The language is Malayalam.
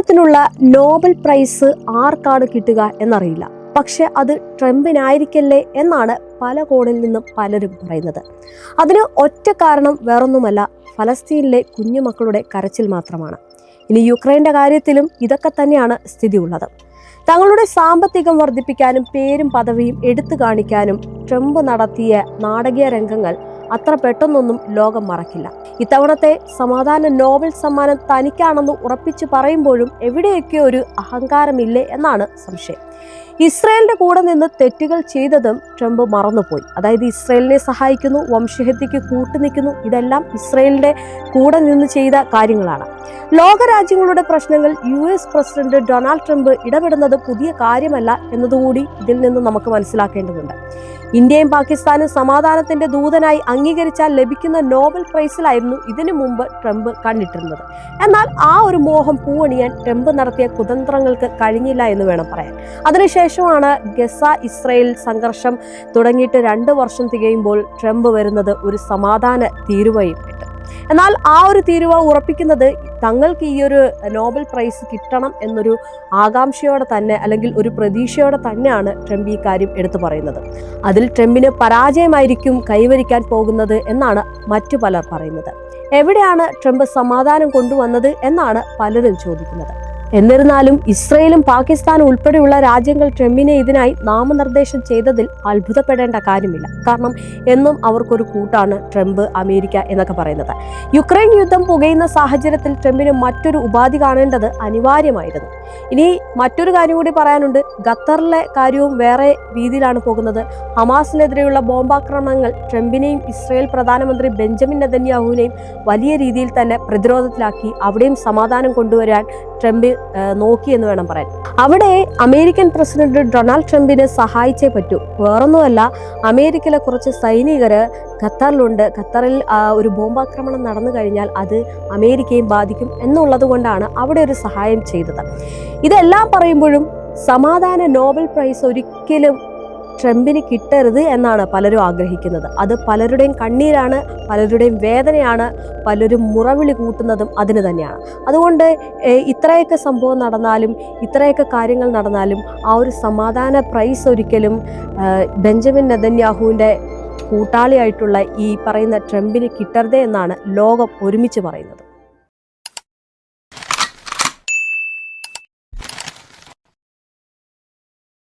സമാധാനത്തിനുള്ള നോബൽ പ്രൈസ് ആർക്കാണ് കിട്ടുക എന്നറിയില്ല. പക്ഷെ അത് ട്രംപിനായിരിക്കല്ലേ എന്നാണ് പല കോണിൽ നിന്നും പലരും പറയുന്നത്. അതിന് ഒറ്റ കാരണം വേറൊന്നുമല്ല ഫലസ്തീനിലെ കുഞ്ഞുമക്കളുടെ കരച്ചിൽ മാത്രമാണ്. ഇനി യുക്രൈന്റെ കാര്യത്തിലും ഇതൊക്കെ തന്നെയാണ് സ്ഥിതി ഉള്ളത് തങ്ങളുടെ സാമ്പത്തികം വർദ്ധിപ്പിക്കാനും പേരും പദവിയും എടുത്തു കാണിക്കാനും ട്രംപ് നടത്തിയ നാടകീയ രംഗങ്ങൾ അത്ര പെട്ടെന്നൊന്നും ലോകം മറക്കില്ല. ഇത്തവണത്തെ സമാധാന നോബൽ സമ്മാനം തനിക്കാണെന്ന് ഉറപ്പിച്ചു പറയുമ്പോഴും എവിടെയൊക്കെ ഒരു അഹങ്കാരമില്ലേ എന്നാണ് സംശയം. ഇസ്രയേലിന്റെ കൂടെ നിന്ന് തെറ്റുകൾ ചെയ്തതും ട്രംപ് മറന്നുപോയി. അതായത് ഇസ്രയേലിനെ സഹായിക്കുന്നു വംശഹത്യക്ക് കൂട്ടുനിൽക്കുന്നു ഇതെല്ലാം ഇസ്രയേലിന്റെ കൂടെ നിന്ന് ചെയ്ത കാര്യങ്ങളാണ്. ലോകരാജ്യങ്ങളുടെ പ്രശ്നങ്ങൾ U S president Donald Trump ഇടപെടുന്നത് പുതിയ കാര്യമല്ല എന്നതുകൂടി ഇതിൽ നിന്ന് നമുക്ക് മനസ്സിലാക്കേണ്ടതുണ്ട്. ഇന്ത്യയും പാകിസ്ഥാനും സമാധാനത്തിന്റെ ദൂതനായി അംഗീകരിച്ചാൽ ലഭിക്കുന്ന നോബൽ പ്രൈസിലായിരുന്നു ഇതിനു മുമ്പ് ട്രംപ് കണ്ടിട്ടിരുന്നത്. എന്നാൽ ആ ഒരു മോഹം പൂവണിയാൻ ട്രംപ് നടത്തിയ കുതന്ത്രങ്ങൾക്ക് കഴിഞ്ഞില്ല എന്ന് വേണം പറയാൻ. അതിനുശേഷമാണ് ഗസ ഇസ്രയേൽ സംഘർഷം തുടങ്ങിയിട്ട് രണ്ട് വർഷം തികയുമ്പോൾ ട്രംപ് വരുന്നത് ഒരു സമാധാന തീരുവയും എന്നാൽ ആ ഒരു തീരുവ ഉറപ്പിക്കുന്നത് തങ്ങൾക്ക് ഈ ഒരു നോബൽ പ്രൈസ് കിട്ടണം എന്നൊരു ആകാംക്ഷയോടെ തന്നെ അല്ലെങ്കിൽ ഒരു പ്രതീക്ഷയോടെ തന്നെയാണ് ട്രംപ് ഈ കാര്യം എടുത്തു പറയുന്നത്. അതിൽ ട്രംപിന് പരാജയമായിരിക്കും കൈവരിക്കാൻ പോകുന്നത് എന്നാണ് മറ്റു പലർ പറയുന്നത്. എവിടെയാണ് ട്രംപ് സമാധാനം കൊണ്ടുവന്നത് എന്നാണ് പലരും ചോദിക്കുന്നത്. എന്നിരുന്നാലും ഇസ്രയേലും പാകിസ്ഥാനും ഉൾപ്പെടെയുള്ള രാജ്യങ്ങൾ ട്രംപിനെ ഇതിനായി നാമനിർദ്ദേശം ചെയ്തതിൽ അത്ഭുതപ്പെടേണ്ട കാര്യമില്ല. കാരണം എന്നും അവർക്കൊരു കൂട്ടാണ് ട്രംപ് അമേരിക്ക എന്നൊക്കെ പറയുന്നത്. യുക്രൈൻ യുദ്ധം പുകയുന്ന സാഹചര്യത്തിൽ ട്രംപിന് മറ്റൊരു ഉപാധി കാണേണ്ടത് അനിവാര്യമായിരുന്നു. ഇനി മറ്റൊരു കാര്യം കൂടി പറയാനുണ്ട്. ഖത്തറിലെ കാര്യവും വേറെ രീതിയിലാണ് പോകുന്നത്. ഹമാസിനെതിരെയുള്ള ബോംബാക്രമണങ്ങൾ ട്രംപിനെയും ഇസ്രയേൽ പ്രധാനമന്ത്രി ബെഞ്ചമിൻ നെതന്യാഹുവിനെയും വലിയ രീതിയിൽ തന്നെ പ്രതിരോധത്തിലാക്കി അവിടെയും സമാധാനം കൊണ്ടുവരാൻ ട്രംപ് നോക്കി എന്ന് വേണം പറയാൻ. അവിടെ അമേരിക്കൻ പ്രസിഡന്റ് ഡൊണാൾഡ് ട്രംപിനെ സഹായിച്ചേ പറ്റൂ. വേറൊന്നുമല്ല അമേരിക്കയിലെ കുറച്ച് സൈനികര് ഖത്തറിലുണ്ട്. ഖത്തറിൽ ഒരു ബോംബാക്രമണം നടന്നു കഴിഞ്ഞാൽ അത് അമേരിക്കയും ബാധിക്കും എന്നുള്ളത് കൊണ്ടാണ് അവിടെ ഒരു സഹായം ചെയ്തത്. ഇതെല്ലാം പറയുമ്പോഴും സമാധാന നോബൽ പ്രൈസ് ഒരിക്കലും ട്രംപിന് കിട്ടരുത് എന്നാണ് പലരും ആഗ്രഹിക്കുന്നത്. അത് പലരുടെയും കണ്ണീരാണ് പലരുടെയും വേദനയാണ് പലരും മുറവിളി കൂട്ടുന്നതും അതിന് തന്നെയാണ്. അതുകൊണ്ട് ഇത്രയൊക്കെ സംഭവം നടന്നാലും ഇത്രയൊക്കെ കാര്യങ്ങൾ നടന്നാലും ആ ഒരു സമാധാന പ്രൈസ് ഒരിക്കലും ബെഞ്ചമിൻ നെതന്യാഹുവിന്റെ കൂട്ടാളിയായിട്ടുള്ള ഈ പറയുന്ന ട്രംപിന് കിട്ടരുതേ എന്നാണ് ലോകം ഒരുമിച്ച് പറയുന്നത്.